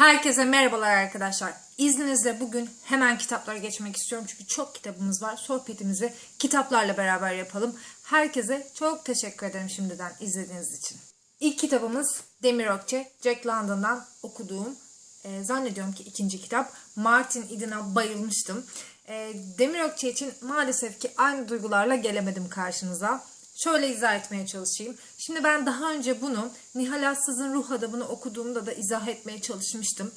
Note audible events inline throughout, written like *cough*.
Herkese merhabalar arkadaşlar. İzninizle bugün hemen kitaplara geçmek istiyorum. Çünkü çok kitabımız var. Sohbetimizi kitaplarla beraber yapalım. Herkese çok teşekkür ederim şimdiden izlediğiniz için. İlk kitabımız Demir Okçe, Jack London'dan okuduğum, e, zannediyorum ki ikinci kitap. Martin Eden'a bayılmıştım. E, Demir Okçe için maalesef ki aynı duygularla gelemedim karşınıza. Şöyle izah etmeye çalışayım. Şimdi ben daha önce bunu Nihal Assız'ın Ruh Adamı'nı okuduğumda da izah etmeye çalışmıştım.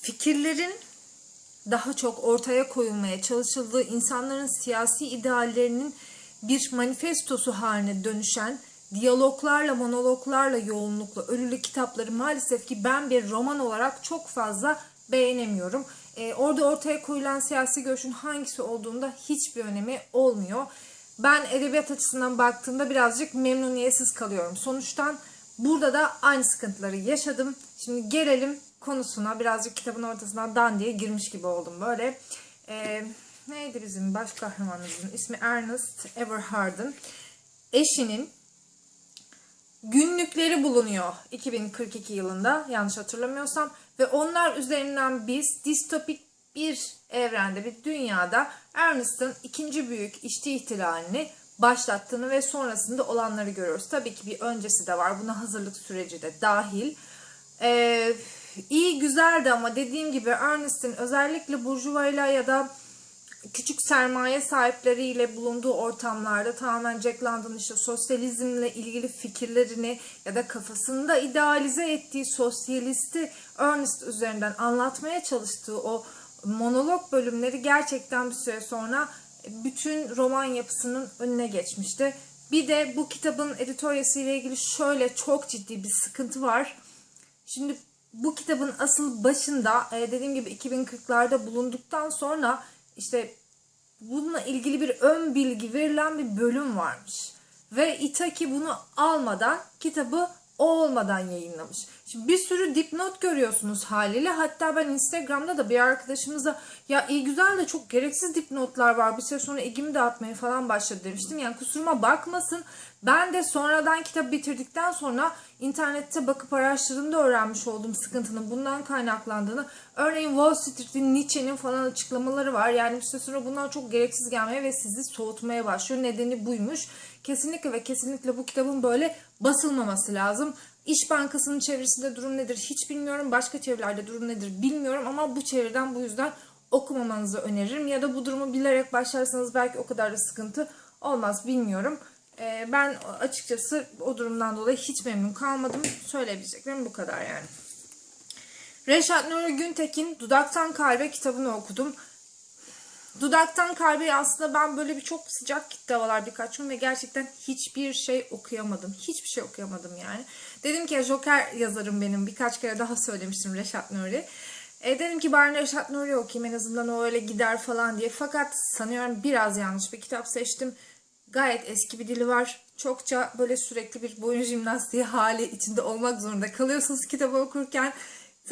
Fikirlerin daha çok ortaya koyulmaya çalışıldığı insanların siyasi ideallerinin bir manifestosu haline dönüşen diyaloglarla, monologlarla yoğunlukla ölülü kitapları maalesef ki ben bir roman olarak çok fazla beğenemiyorum. Ee, orada ortaya koyulan siyasi görüşün hangisi olduğunda hiçbir önemi olmuyor. Ben edebiyat açısından baktığımda birazcık memnuniyetsiz kalıyorum. Sonuçtan burada da aynı sıkıntıları yaşadım. Şimdi gelelim konusuna. Birazcık kitabın ortasından dan diye girmiş gibi oldum böyle. Ee, neydi bizim baş kahramanımızın ismi Ernest Everhard'ın eşinin günlükleri bulunuyor 2042 yılında yanlış hatırlamıyorsam ve onlar üzerinden biz distopik bir evrende bir dünyada Ernest'ın ikinci büyük işçi ihtilalini başlattığını ve sonrasında olanları görüyoruz. Tabii ki bir öncesi de var. Buna hazırlık süreci de dahil. Ee, iyi güzeldi ama dediğim gibi Ernest'in özellikle burjuvayla ya da küçük sermaye sahipleriyle bulunduğu ortamlarda tamamen Jack London işte sosyalizmle ilgili fikirlerini ya da kafasında idealize ettiği sosyalisti Ernest üzerinden anlatmaya çalıştığı o monolog bölümleri gerçekten bir süre sonra bütün roman yapısının önüne geçmişti. Bir de bu kitabın editoryası ile ilgili şöyle çok ciddi bir sıkıntı var. Şimdi bu kitabın asıl başında e, dediğim gibi 2040'larda bulunduktan sonra işte bununla ilgili bir ön bilgi verilen bir bölüm varmış. Ve Itaki bunu almadan kitabı o olmadan yayınlamış. Şimdi bir sürü dipnot görüyorsunuz haliyle. Hatta ben Instagram'da da bir arkadaşımıza ya iyi güzel de çok gereksiz dipnotlar var. Bir süre sonra ilgimi dağıtmaya falan başladı demiştim. Yani kusuruma bakmasın. Ben de sonradan kitap bitirdikten sonra internette bakıp araştırdığımda öğrenmiş olduğum sıkıntının bundan kaynaklandığını. Örneğin Wall Street'in Nietzsche'nin falan açıklamaları var. Yani bir süre sonra bunlar çok gereksiz gelmeye ve sizi soğutmaya başlıyor. Nedeni buymuş. Kesinlikle ve kesinlikle bu kitabın böyle basılmaması lazım. İş Bankası'nın çevresinde durum nedir hiç bilmiyorum. Başka çevrelerde durum nedir bilmiyorum ama bu çevreden bu yüzden okumamanızı öneririm. Ya da bu durumu bilerek başlarsanız belki o kadar da sıkıntı olmaz bilmiyorum. Ee, ben açıkçası o durumdan dolayı hiç memnun kalmadım. Söyleyebileceklerim bu kadar yani. Reşat Nuri Güntekin Dudaktan Kalbe kitabını okudum. Dudaktan Kalbe aslında ben böyle bir çok sıcak kitle var birkaç gün ve gerçekten hiçbir şey okuyamadım. Hiçbir şey okuyamadım yani. Dedim ki Joker yazarım benim. Birkaç kere daha söylemiştim Reşat Nuri. E, dedim ki bari Reşat Nuri okuyayım en azından o öyle gider falan diye. Fakat sanıyorum biraz yanlış bir kitap seçtim. Gayet eski bir dili var. Çokça böyle sürekli bir boyun jimnastiği hali içinde olmak zorunda kalıyorsunuz kitabı okurken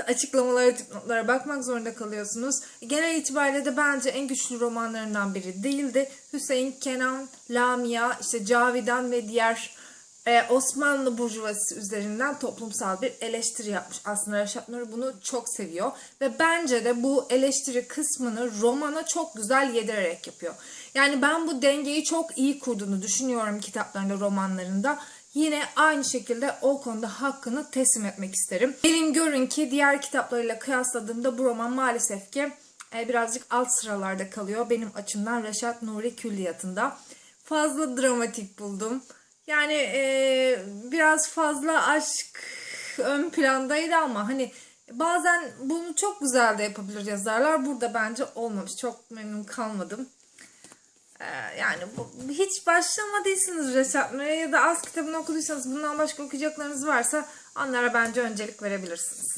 açıklamalara, dipnotlara bakmak zorunda kalıyorsunuz. Genel itibariyle de bence en güçlü romanlarından biri değildi. Hüseyin Kenan, Lamia, işte Cavidan ve diğer e, Osmanlı burjuvazisi üzerinden toplumsal bir eleştiri yapmış. Aslında Reşat Nuri bunu çok seviyor ve bence de bu eleştiri kısmını romana çok güzel yedirerek yapıyor. Yani ben bu dengeyi çok iyi kurduğunu düşünüyorum kitaplarında, romanlarında. Yine aynı şekilde o konuda hakkını teslim etmek isterim. Gelin görün ki diğer kitaplarıyla kıyasladığımda bu roman maalesef ki e, birazcık alt sıralarda kalıyor. Benim açımdan Reşat Nuri Külliyatı'nda. Fazla dramatik buldum. Yani e, biraz fazla aşk ön plandaydı ama hani bazen bunu çok güzel de yapabilir yazarlar. Burada bence olmamış. Çok memnun kalmadım. Ee, yani bu, hiç başlamadıysanız Nuri'ye ya da az kitabını okuduysanız bundan başka okuyacaklarınız varsa onlara bence öncelik verebilirsiniz.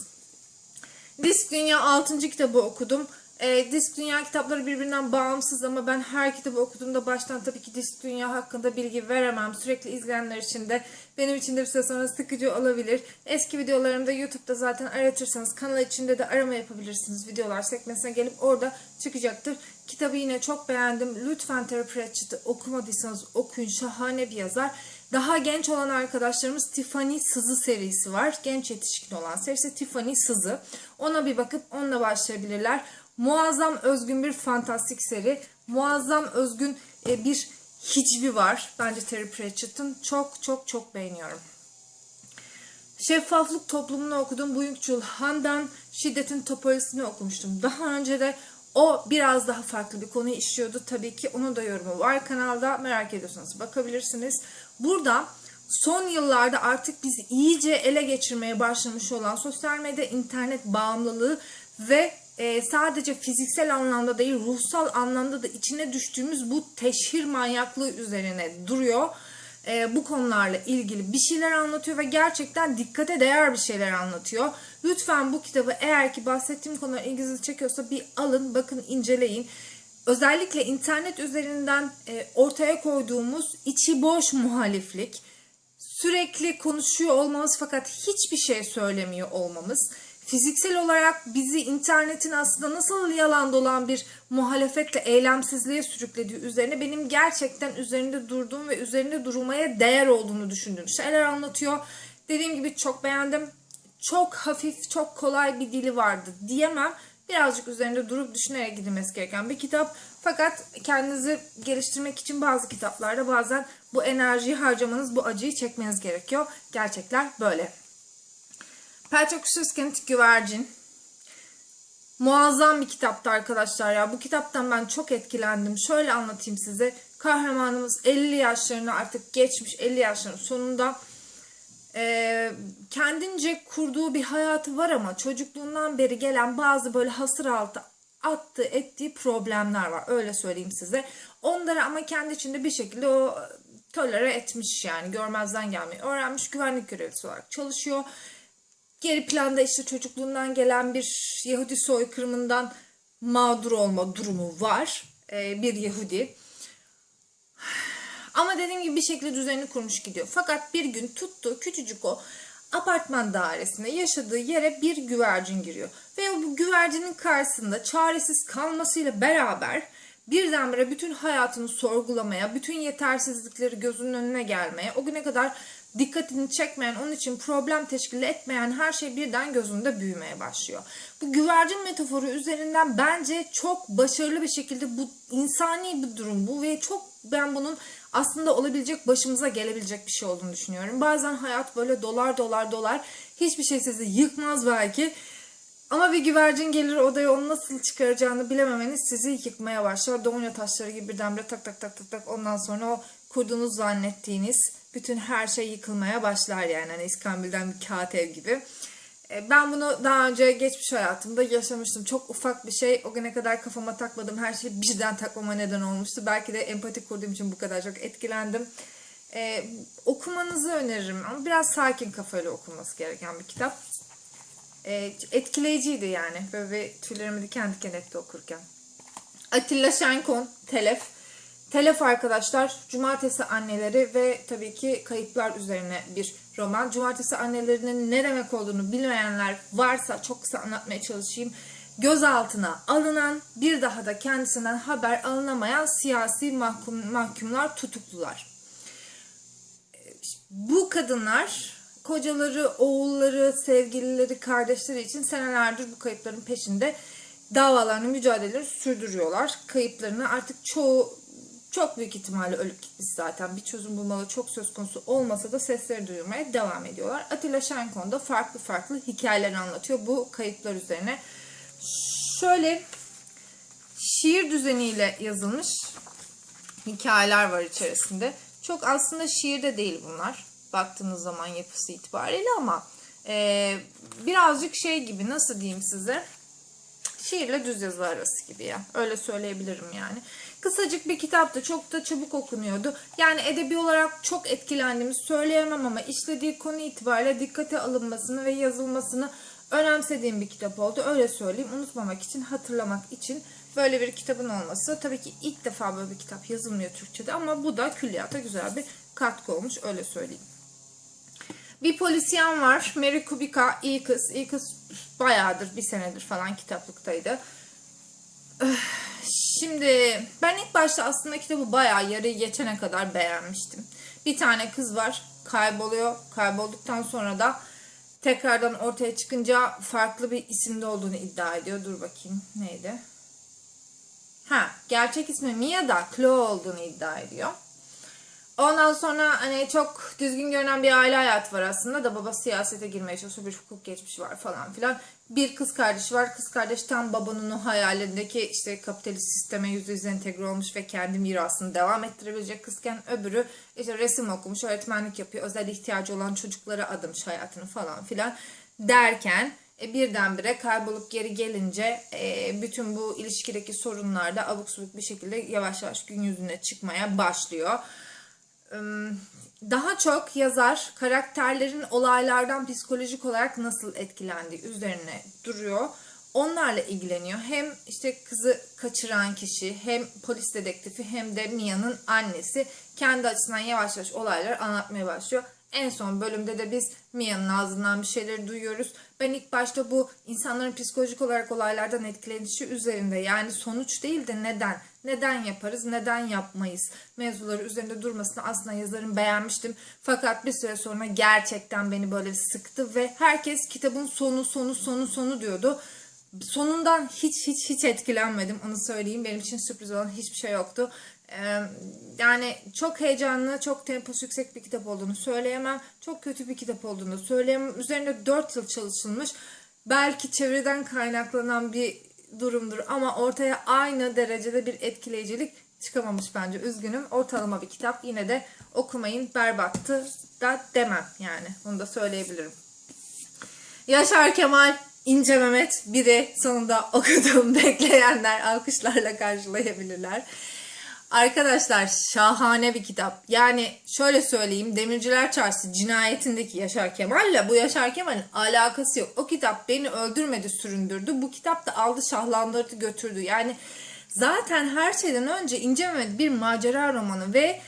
Disk Dünya 6. kitabı okudum. E, Disk Dünya kitapları birbirinden bağımsız ama ben her kitabı okuduğumda baştan tabii ki Disk Dünya hakkında bilgi veremem. Sürekli izleyenler için de benim için de bir süre sonra sıkıcı olabilir. Eski videolarımda YouTube'da zaten aratırsanız kanal içinde de arama yapabilirsiniz. Videolar sekmesine gelip orada çıkacaktır. Kitabı yine çok beğendim. Lütfen Terry Pratchett'ı okumadıysanız okuyun. Şahane bir yazar. Daha genç olan arkadaşlarımız Tiffany Sızı serisi var. Genç yetişkin olan serisi Tiffany Sızı. Ona bir bakıp onunla başlayabilirler. Muazzam özgün bir fantastik seri. Muazzam özgün e, bir hicvi var. Bence Terry Pratchett'ın. Çok çok çok beğeniyorum. Şeffaflık toplumunu okudum. Buyukçul Han'dan şiddetin topolojisini okumuştum. Daha önce de o biraz daha farklı bir konuyu işliyordu. Tabii ki onun da yorumu var kanalda. Merak ediyorsanız bakabilirsiniz. Burada son yıllarda artık biz iyice ele geçirmeye başlamış olan sosyal medya, internet bağımlılığı ve e, sadece fiziksel anlamda değil ruhsal anlamda da içine düştüğümüz bu teşhir manyaklığı üzerine duruyor e, bu konularla ilgili bir şeyler anlatıyor ve gerçekten dikkate değer bir şeyler anlatıyor. Lütfen bu kitabı eğer ki bahsettiğim konular ilginizi çekiyorsa bir alın, bakın, inceleyin. Özellikle internet üzerinden e, ortaya koyduğumuz içi boş muhaliflik, sürekli konuşuyor olmamız fakat hiçbir şey söylemiyor olmamız, fiziksel olarak bizi internetin aslında nasıl yalan dolan bir muhalefetle eylemsizliğe sürüklediği üzerine benim gerçekten üzerinde durduğum ve üzerinde durulmaya değer olduğunu düşündüğüm şeyler anlatıyor. Dediğim gibi çok beğendim. Çok hafif, çok kolay bir dili vardı diyemem. Birazcık üzerinde durup düşünerek gidilmesi gereken bir kitap. Fakat kendinizi geliştirmek için bazı kitaplarda bazen bu enerjiyi harcamanız, bu acıyı çekmeniz gerekiyor. Gerçekler böyle. Patrick Süskind Güvercin. Muazzam bir kitaptı arkadaşlar ya. Bu kitaptan ben çok etkilendim. Şöyle anlatayım size. Kahramanımız 50 yaşlarını artık geçmiş 50 yaşlarının sonunda e, kendince kurduğu bir hayatı var ama çocukluğundan beri gelen bazı böyle hasır altı attığı ettiği problemler var. Öyle söyleyeyim size. Onları ama kendi içinde bir şekilde o tolere etmiş yani görmezden gelmeyi öğrenmiş güvenlik görevlisi olarak çalışıyor. Geri planda işte çocukluğundan gelen bir Yahudi soykırımından mağdur olma durumu var. Ee, bir Yahudi. Ama dediğim gibi bir şekilde düzenini kurmuş gidiyor. Fakat bir gün tuttu küçücük o apartman dairesinde yaşadığı yere bir güvercin giriyor. Ve bu güvercinin karşısında çaresiz kalmasıyla beraber birdenbire bütün hayatını sorgulamaya, bütün yetersizlikleri gözünün önüne gelmeye, o güne kadar dikkatini çekmeyen, onun için problem teşkil etmeyen her şey birden gözünde büyümeye başlıyor. Bu güvercin metaforu üzerinden bence çok başarılı bir şekilde bu insani bir durum bu ve çok ben bunun aslında olabilecek başımıza gelebilecek bir şey olduğunu düşünüyorum. Bazen hayat böyle dolar dolar dolar hiçbir şey sizi yıkmaz belki. Ama bir güvercin gelir odaya onu nasıl çıkaracağını bilememeniz sizi yıkmaya başlar. Domino taşları gibi birdenbire tak tak tak tak tak ondan sonra o kurduğunuz zannettiğiniz bütün her şey yıkılmaya başlar yani. Hani İskambil'den bir kağıt ev gibi. E, Ben bunu daha önce geçmiş hayatımda yaşamıştım. Çok ufak bir şey. O güne kadar kafama takmadığım her şeyi birden takmama neden olmuştu. Belki de empati kurduğum için bu kadar çok etkilendim. Ee, okumanızı öneririm ama biraz sakin kafayla okunması gereken bir kitap. Ee, etkileyiciydi yani. Böyle bir tüylerimi diken diken etti okurken. Atilla Şenkon, Telef. Telef arkadaşlar, Cumartesi Anneleri ve tabii ki kayıplar üzerine bir roman. Cumartesi Annelerinin ne demek olduğunu bilmeyenler varsa çok kısa anlatmaya çalışayım. Gözaltına alınan, bir daha da kendisinden haber alınamayan siyasi mahkum, mahkumlar tutuklular. Bu kadınlar kocaları, oğulları, sevgilileri, kardeşleri için senelerdir bu kayıpların peşinde davalarını, mücadelelerini sürdürüyorlar. Kayıplarını artık çoğu çok büyük ihtimalle ölüp gitmiş zaten. Bir çözüm bulmalı çok söz konusu olmasa da sesleri duyurmaya devam ediyorlar. Atilla Şenkon da farklı farklı hikayeler anlatıyor bu kayıplar üzerine. Şöyle şiir düzeniyle yazılmış hikayeler var içerisinde. Çok aslında şiirde değil bunlar. Baktığınız zaman yapısı itibariyle ama e, birazcık şey gibi nasıl diyeyim size şiirle düz yazı arası gibi ya. Öyle söyleyebilirim yani. Kısacık bir kitaptı. Çok da çabuk okunuyordu. Yani edebi olarak çok etkilendiğimi söyleyemem ama işlediği konu itibariyle dikkate alınmasını ve yazılmasını önemsediğim bir kitap oldu. Öyle söyleyeyim. Unutmamak için, hatırlamak için böyle bir kitabın olması. Tabii ki ilk defa böyle bir kitap yazılmıyor Türkçe'de ama bu da külliyata güzel bir katkı olmuş. Öyle söyleyeyim. Bir polisiyen var. Mary Kubica iyi kız. İyi kız bayağıdır bir senedir falan kitaplıktaydı. Şimdi ben ilk başta aslında kitabı bayağı yarıyı geçene kadar beğenmiştim. Bir tane kız var kayboluyor. Kaybolduktan sonra da tekrardan ortaya çıkınca farklı bir isimde olduğunu iddia ediyor. Dur bakayım neydi? Ha, gerçek ismi Mia da Chloe olduğunu iddia ediyor. Ondan sonra hani çok düzgün görünen bir aile hayatı var aslında da babası siyasete girmeye çalışıyor. Bir hukuk geçmişi var falan filan. Bir kız kardeşi var. Kız kardeş tam babanın o hayalindeki işte kapitalist sisteme yüzde yüz entegre olmuş ve kendi mirasını devam ettirebilecek kızken öbürü işte resim okumuş, öğretmenlik yapıyor. Özel ihtiyacı olan çocuklara adamış hayatını falan filan derken e, birdenbire kaybolup geri gelince e, bütün bu ilişkideki sorunlar da abuk subuk bir şekilde yavaş yavaş gün yüzüne çıkmaya başlıyor. Daha çok yazar karakterlerin olaylardan psikolojik olarak nasıl etkilendiği üzerine duruyor. Onlarla ilgileniyor. Hem işte kızı kaçıran kişi, hem polis dedektifi hem de Mia'nın annesi kendi açısından yavaş yavaş olayları anlatmaya başlıyor. En son bölümde de biz Mia'nın ağzından bir şeyleri duyuyoruz. Ben ilk başta bu insanların psikolojik olarak olaylardan etkilenişi üzerinde yani sonuç değil de neden, neden yaparız, neden yapmayız mevzuları üzerinde durmasını aslında yazarın beğenmiştim. Fakat bir süre sonra gerçekten beni böyle sıktı ve herkes kitabın sonu, sonu, sonu, sonu diyordu. Sonundan hiç hiç hiç etkilenmedim onu söyleyeyim. Benim için sürpriz olan hiçbir şey yoktu. Yani çok heyecanlı, çok temposu yüksek bir kitap olduğunu söyleyemem. Çok kötü bir kitap olduğunu söyleyemem. Üzerinde 4 yıl çalışılmış. Belki çevreden kaynaklanan bir durumdur ama ortaya aynı derecede bir etkileyicilik çıkamamış bence. Üzgünüm. Ortalama bir kitap. Yine de okumayın berbattı da demem yani. Onu da söyleyebilirim. Yaşar Kemal, İnce Mehmet biri sonunda *laughs* okudum bekleyenler alkışlarla karşılayabilirler. Arkadaşlar şahane bir kitap. Yani şöyle söyleyeyim Demirciler Çarşısı cinayetindeki Yaşar Kemal'le bu Yaşar Kemal'in alakası yok. O kitap beni öldürmedi süründürdü. Bu kitap da aldı şahlandırdı götürdü. Yani zaten her şeyden önce İnce Mehmet bir macera romanı ve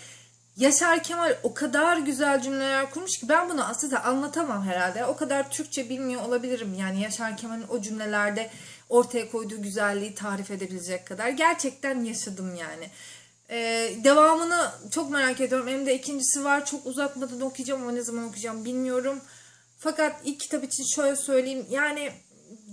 Yaşar Kemal o kadar güzel cümleler kurmuş ki ben bunu aslında anlatamam herhalde. O kadar Türkçe bilmiyor olabilirim. Yani Yaşar Kemal'in o cümlelerde ortaya koyduğu güzelliği tarif edebilecek kadar. Gerçekten yaşadım yani. Ee, devamını çok merak ediyorum. Hem de ikincisi var. Çok uzatmadan okuyacağım ama ne zaman okuyacağım bilmiyorum. Fakat ilk kitap için şöyle söyleyeyim. Yani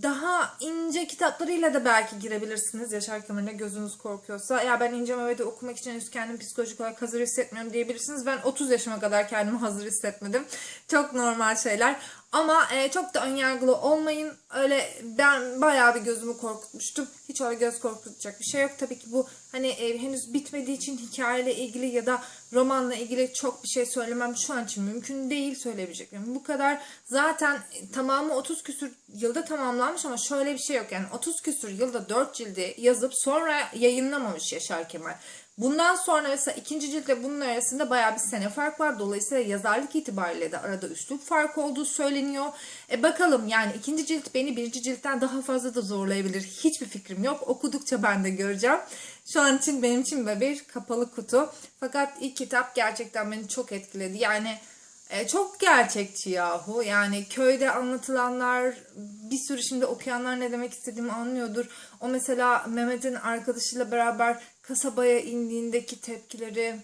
daha ince kitaplarıyla da belki girebilirsiniz Yaşar Kemal'e gözünüz korkuyorsa. Ya ben ince Mehmet'i okumak için henüz kendimi psikolojik olarak hazır hissetmiyorum diyebilirsiniz. Ben 30 yaşıma kadar kendimi hazır hissetmedim. Çok normal şeyler. Ama e, çok da önyargılı olmayın. Öyle ben bayağı bir gözümü korkutmuştum. Hiç öyle göz korkutacak bir şey yok. Tabii ki bu hani e, henüz bitmediği için hikayeyle ilgili ya da romanla ilgili çok bir şey söylemem şu an için mümkün değil söyleyebileceklerim. Bu kadar zaten e, tamamı 30 küsür yılda tamamlanmış ama şöyle bir şey yok. Yani 30 küsür yılda 4 cildi yazıp sonra yayınlamamış Yaşar Kemal. Bundan sonra mesela ikinci ciltle bunun arasında bayağı bir sene fark var. Dolayısıyla yazarlık itibariyle de arada üslup farkı olduğu söyleniyor. E bakalım yani ikinci cilt beni birinci ciltten daha fazla da zorlayabilir. Hiçbir fikrim yok. Okudukça ben de göreceğim. Şu an için benim için böyle bir kapalı kutu. Fakat ilk kitap gerçekten beni çok etkiledi. Yani e, çok gerçekçi yahu. Yani köyde anlatılanlar bir sürü şimdi okuyanlar ne demek istediğimi anlıyordur. O mesela Mehmet'in arkadaşıyla beraber kasabaya indiğindeki tepkileri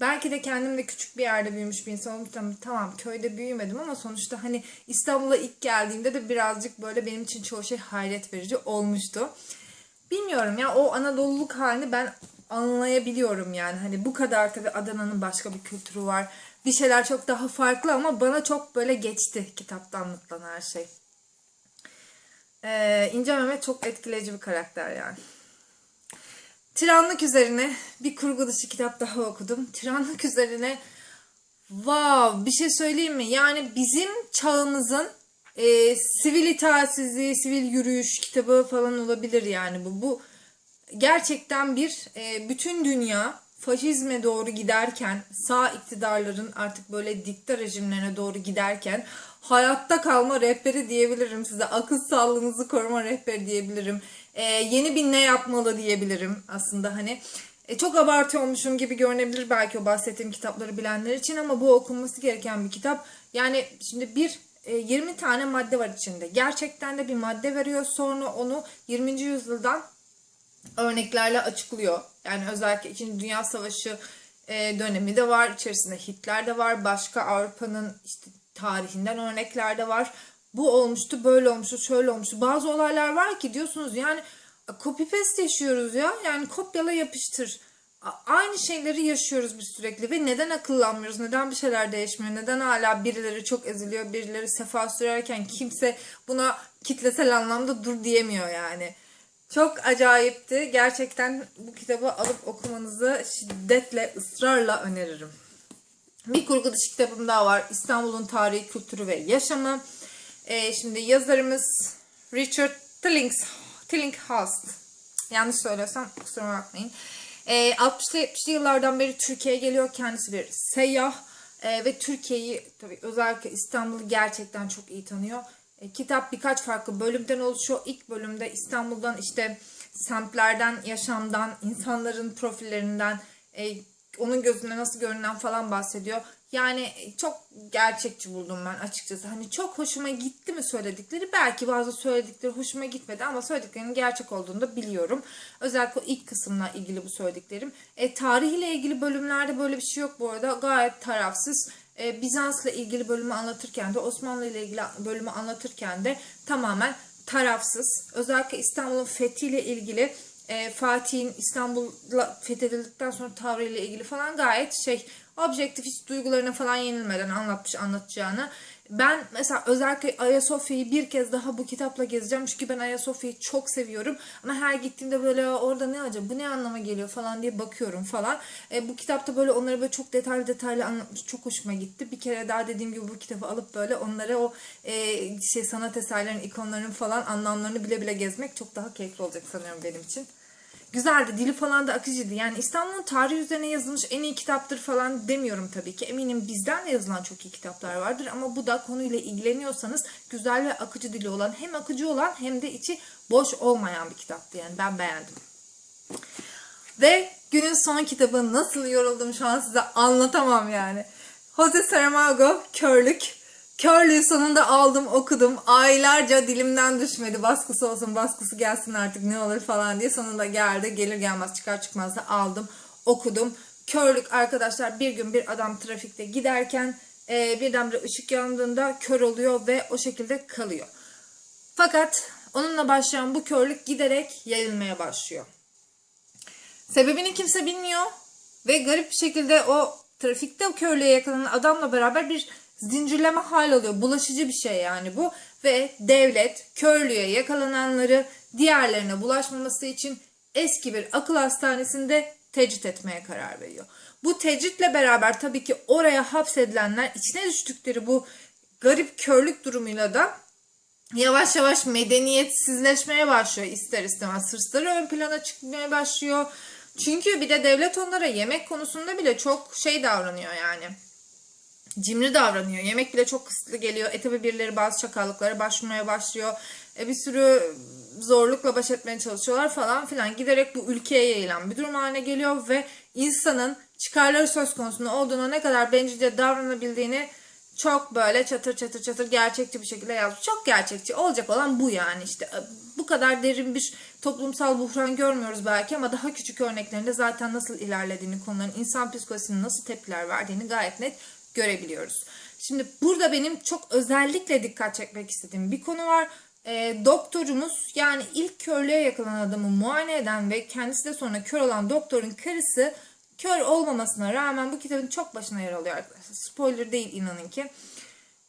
belki de kendim de küçük bir yerde büyümüş bir insan olmuştum. Tamam köyde büyümedim ama sonuçta hani İstanbul'a ilk geldiğimde de birazcık böyle benim için çoğu şey hayret verici olmuştu. Bilmiyorum ya o Anadoluluk halini ben anlayabiliyorum yani. Hani bu kadar tabii Adana'nın başka bir kültürü var. Bir şeyler çok daha farklı ama bana çok böyle geçti kitapta anlatılan her şey. Ee, İnce Mehmet çok etkileyici bir karakter yani. Tiranlık üzerine bir kurgu dışı kitap daha okudum. Tiranlık üzerine wow bir şey söyleyeyim mi? Yani bizim çağımızın e, sivil itaatsizliği, sivil yürüyüş kitabı falan olabilir yani bu. Bu gerçekten bir e, bütün dünya faşizme doğru giderken, sağ iktidarların artık böyle dikta rejimlerine doğru giderken hayatta kalma rehberi diyebilirim size. Akıl sağlığınızı koruma rehberi diyebilirim. E, yeni bir ne yapmalı diyebilirim aslında hani. E, çok abartıyormuşum gibi görünebilir belki o bahsettiğim kitapları bilenler için ama bu okunması gereken bir kitap. Yani şimdi bir e, 20 tane madde var içinde. Gerçekten de bir madde veriyor sonra onu 20. yüzyıldan örneklerle açıklıyor. Yani özellikle 2. Dünya Savaşı e, dönemi de var. İçerisinde Hitler de var. Başka Avrupa'nın işte tarihinden örnekler de var. Bu olmuştu, böyle olmuştu, şöyle olmuştu. Bazı olaylar var ki diyorsunuz yani copy paste yaşıyoruz ya. Yani kopyala yapıştır. Aynı şeyleri yaşıyoruz biz sürekli ve neden akıllanmıyoruz? Neden bir şeyler değişmiyor? Neden hala birileri çok eziliyor, birileri sefa sürerken kimse buna kitlesel anlamda dur diyemiyor yani. Çok acayipti. Gerçekten bu kitabı alıp okumanızı şiddetle, ısrarla öneririm. Bir kurgu dışı kitabım daha var. İstanbul'un tarihi, kültürü ve yaşamı. Ee, şimdi yazarımız Richard Tillings, Tillinghast. Yanlış söylüyorsam kusura bakmayın. Ee, 60'lı 70'li yıllardan beri Türkiye'ye geliyor. Kendisi bir seyyah. Ee, ve Türkiye'yi tabii özellikle İstanbul'u gerçekten çok iyi tanıyor. E, kitap birkaç farklı bölümden oluşuyor. İlk bölümde İstanbul'dan işte semtlerden, yaşamdan, insanların profillerinden, e, onun gözünde nasıl görünen falan bahsediyor. Yani çok gerçekçi buldum ben açıkçası. Hani çok hoşuma gitti mi söyledikleri? Belki bazı söyledikleri hoşuma gitmedi ama söylediklerinin gerçek olduğunu da biliyorum. Özellikle ilk kısımla ilgili bu söylediklerim. E, tarihiyle ilgili bölümlerde böyle bir şey yok bu arada. Gayet tarafsız. E, Bizans'la ilgili bölümü anlatırken de Osmanlı ile ilgili bölümü anlatırken de tamamen tarafsız. Özellikle İstanbul'un fethiyle ilgili e, Fatih'in İstanbul'la fethedildikten sonra tavrıyla ilgili falan gayet şey objektif hiç duygularına falan yenilmeden anlatmış anlatacağını. Ben mesela özellikle Ayasofya'yı bir kez daha bu kitapla gezeceğim. Çünkü ben Ayasofya'yı çok seviyorum. Ama her gittiğimde böyle "Aa, orada ne acaba bu ne anlama geliyor falan diye bakıyorum falan. E, bu kitapta böyle onları böyle çok detaylı detaylı anlatmış. Çok hoşuma gitti. Bir kere daha dediğim gibi bu kitabı alıp böyle onları o e, şey sanat eserlerinin ikonlarının falan anlamlarını bile bile gezmek çok daha keyifli olacak sanıyorum benim için. Güzeldi. Dili falan da akıcıydı. Yani İstanbul'un tarihi üzerine yazılmış en iyi kitaptır falan demiyorum tabii ki. Eminim bizden de yazılan çok iyi kitaplar vardır. Ama bu da konuyla ilgileniyorsanız güzel ve akıcı dili olan hem akıcı olan hem de içi boş olmayan bir kitaptı. Yani ben beğendim. Ve günün son kitabı nasıl yoruldum şu an size anlatamam yani. Jose Saramago Körlük. Körlüğü sonunda aldım okudum. Aylarca dilimden düşmedi. Baskısı olsun baskısı gelsin artık ne olur falan diye. Sonunda geldi. Gelir gelmez çıkar çıkmaz da aldım okudum. Körlük arkadaşlar bir gün bir adam trafikte giderken e, birdenbire ışık yandığında kör oluyor ve o şekilde kalıyor. Fakat onunla başlayan bu körlük giderek yayılmaya başlıyor. Sebebini kimse bilmiyor ve garip bir şekilde o trafikte o körlüğe yakalanan adamla beraber bir zincirleme hal alıyor. Bulaşıcı bir şey yani bu ve devlet körlüğe yakalananları diğerlerine bulaşmaması için eski bir akıl hastanesinde tecrit etmeye karar veriyor. Bu tecritle beraber tabii ki oraya hapsedilenler içine düştükleri bu garip körlük durumuyla da yavaş yavaş medeniyetsizleşmeye başlıyor ister istemez. Hırsları ön plana çıkmaya başlıyor. Çünkü bir de devlet onlara yemek konusunda bile çok şey davranıyor yani. Cimri davranıyor. Yemek bile çok kısıtlı geliyor. E tabi birileri bazı çakallıklara başvurmaya başlıyor. E bir sürü zorlukla baş etmeye çalışıyorlar falan filan. Giderek bu ülkeye yayılan bir durum haline geliyor ve insanın çıkarları söz konusunda olduğuna ne kadar bencilce davranabildiğini çok böyle çatır çatır çatır gerçekçi bir şekilde yazmış. Çok gerçekçi. Olacak olan bu yani işte. Bu kadar derin bir toplumsal buhran görmüyoruz belki ama daha küçük örneklerinde zaten nasıl ilerlediğini, konuların insan psikolojisinin nasıl tepkiler verdiğini gayet net görebiliyoruz. Şimdi burada benim çok özellikle dikkat çekmek istediğim bir konu var. E, doktorumuz yani ilk körlüğe yakalanan adamı muayene eden ve kendisi de sonra kör olan doktorun karısı kör olmamasına rağmen bu kitabın çok başına yer alıyor arkadaşlar. Spoiler değil inanın ki.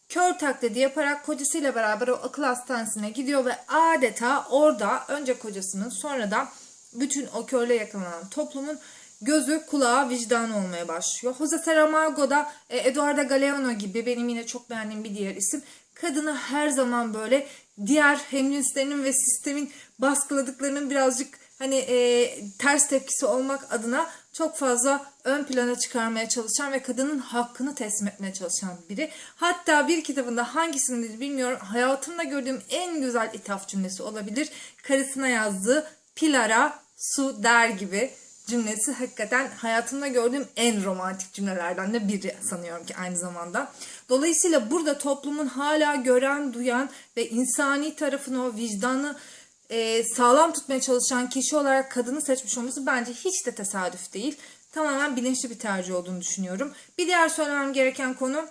Kör taklidi yaparak kocasıyla beraber o akıl hastanesine gidiyor ve adeta orada önce kocasının sonra da bütün o körle yakalanan toplumun gözü, kulağı, vicdanı olmaya başlıyor. Jose Saramago da e, Eduardo Galeano gibi benim yine çok beğendiğim bir diğer isim. Kadını her zaman böyle diğer hemcinslerinin ve sistemin baskıladıklarının birazcık hani e, ters tepkisi olmak adına çok fazla ön plana çıkarmaya çalışan ve kadının hakkını teslim etmeye çalışan biri. Hatta bir kitabında hangisinde bilmiyorum hayatımda gördüğüm en güzel ithaf cümlesi olabilir. Karısına yazdığı Pilar'a su der gibi cümlesi hakikaten hayatımda gördüğüm en romantik cümlelerden de biri sanıyorum ki aynı zamanda. Dolayısıyla burada toplumun hala gören, duyan ve insani tarafını, o vicdanı e, sağlam tutmaya çalışan kişi olarak kadını seçmiş olması bence hiç de tesadüf değil. tamamen bilinçli bir tercih olduğunu düşünüyorum. Bir diğer söylemem gereken konu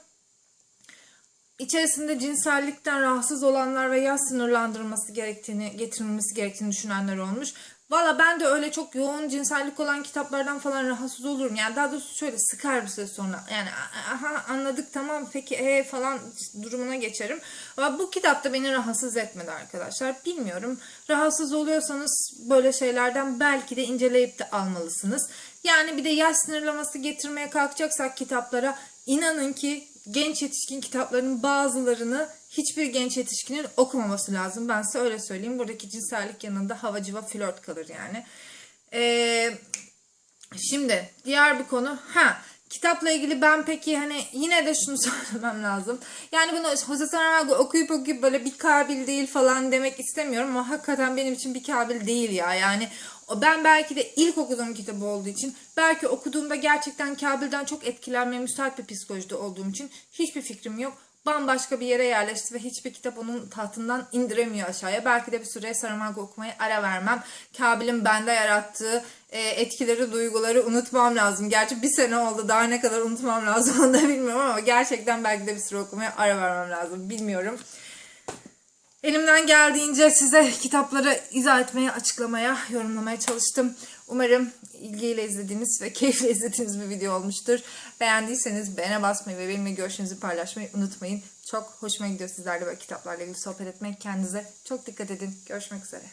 içerisinde cinsellikten rahatsız olanlar ve yaş sınırlandırılması gerektiğini, getirilmesi gerektiğini düşünenler olmuş. Valla ben de öyle çok yoğun cinsellik olan kitaplardan falan rahatsız olurum. Yani daha doğrusu şöyle sıkar bir süre sonra. Yani aha anladık tamam peki e falan durumuna geçerim. Ama bu kitap da beni rahatsız etmedi arkadaşlar. Bilmiyorum. Rahatsız oluyorsanız böyle şeylerden belki de inceleyip de almalısınız. Yani bir de yaş sınırlaması getirmeye kalkacaksak kitaplara inanın ki genç yetişkin kitaplarının bazılarını hiçbir genç yetişkinin okumaması lazım. Ben size öyle söyleyeyim. Buradaki cinsellik yanında havacıva flört kalır yani. Eee Şimdi diğer bir konu ha kitapla ilgili ben peki hani yine de şunu *laughs* söylemem lazım. Yani bunu Jose Saramago okuyup okuyup böyle bir kabil değil falan demek istemiyorum ama hakikaten benim için bir kabil değil ya. Yani ben belki de ilk okuduğum kitabı olduğu için belki okuduğumda gerçekten Kabil'den çok etkilenmeye müsait bir psikolojide olduğum için hiçbir fikrim yok bambaşka bir yere yerleşti ve hiçbir kitap onun tahtından indiremiyor aşağıya. Belki de bir süre Saramago okumaya ara vermem. Kabil'in bende yarattığı e, etkileri, duyguları unutmam lazım. Gerçi bir sene oldu daha ne kadar unutmam lazım onu da bilmiyorum ama gerçekten belki de bir süre okumaya ara vermem lazım. Bilmiyorum. Elimden geldiğince size kitapları izah etmeye, açıklamaya, yorumlamaya çalıştım. Umarım ilgiyle izlediğiniz ve keyifle izlediğiniz bir video olmuştur. Beğendiyseniz beğene basmayı ve benimle görüşlerinizi paylaşmayı unutmayın. Çok hoşuma gidiyor sizlerle böyle kitaplarla ilgili sohbet etmek. Kendinize çok dikkat edin. Görüşmek üzere.